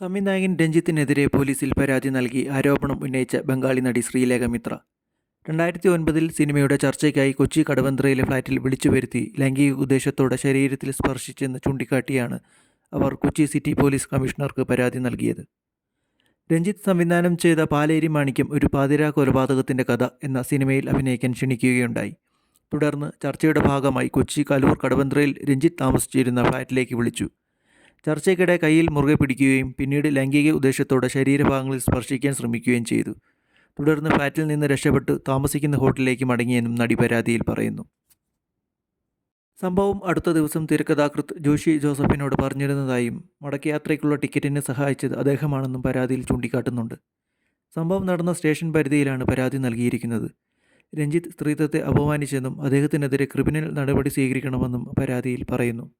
സംവിധായകൻ രഞ്ജിത്തിനെതിരെ പോലീസിൽ പരാതി നൽകി ആരോപണം ഉന്നയിച്ച ബംഗാളി നടി ശ്രീലേഖ മിത്ര. രണ്ടായിരത്തി ഒൻപതിൽ സിനിമയുടെ ചർച്ചയ്ക്കായി കൊച്ചി കടവന്ത്രയിലെ ഫ്ളാറ്റിൽ വിളിച്ചു വരുത്തി ലൈംഗിക ഉദ്ദേശത്തോടെ ശരീരത്തിൽ സ്പർശിച്ചെന്ന് ചൂണ്ടിക്കാട്ടിയാണ് അവർ കൊച്ചി സിറ്റി പോലീസ് കമ്മീഷണർക്ക് പരാതി നൽകിയത്. രഞ്ജിത്ത് സംവിധാനം ചെയ്ത പാലേരി മാണിക്യം ഒരു പാതിരാ കൊലപാതകത്തിന്റെ കഥ എന്ന സിനിമയിൽ അഭിനയിക്കാൻ ക്ഷണിക്കുകയുണ്ടായി. തുടർന്ന് ചർച്ചയുടെ ഭാഗമായി കൊച്ചി കലൂർ കടവന്ത്രയിൽ രഞ്ജിത്ത് താമസിച്ചിരുന്ന ഫ്ളാറ്റിലേക്ക് വിളിച്ചു. ചർച്ചയ്ക്കിടെ കയ്യിൽ മുറുകെ പിടിക്കുകയും പിന്നീട് ലൈംഗിക ഉദ്ദേശത്തോടെ ശരീരഭാഗങ്ങളിൽ സ്പർശിക്കാൻ ശ്രമിക്കുകയും ചെയ്തു. തുടർന്ന് ഫ്ലാറ്റിൽ നിന്ന് രക്ഷപ്പെട്ട് താമസിക്കുന്ന ഹോട്ടലിലേക്ക് മടങ്ങിയെന്നും നടി പരാതിയിൽ പറയുന്നു. സംഭവം അടുത്ത ദിവസം തിരക്കഥാകൃത്ത് ജോഷി ജോസഫിനോട് പറഞ്ഞിരുന്നതായും മടക്കയാത്രയ്ക്കുള്ള ടിക്കറ്റിനെ സഹായിച്ചത് അദ്ദേഹമാണെന്നും പരാതിയിൽ ചൂണ്ടിക്കാട്ടുന്നുണ്ട്. സംഭവം നടന്ന സ്റ്റേഷൻ പരിധിയിലാണ് പരാതി നൽകിയിരിക്കുന്നത്. രഞ്ജിത്ത് സ്ത്രീത്വത്തെ അപമാനിച്ചെന്നും അദ്ദേഹത്തിനെതിരെ ക്രിമിനൽ നടപടി സ്വീകരിക്കണമെന്നും പരാതിയിൽ പറയുന്നു.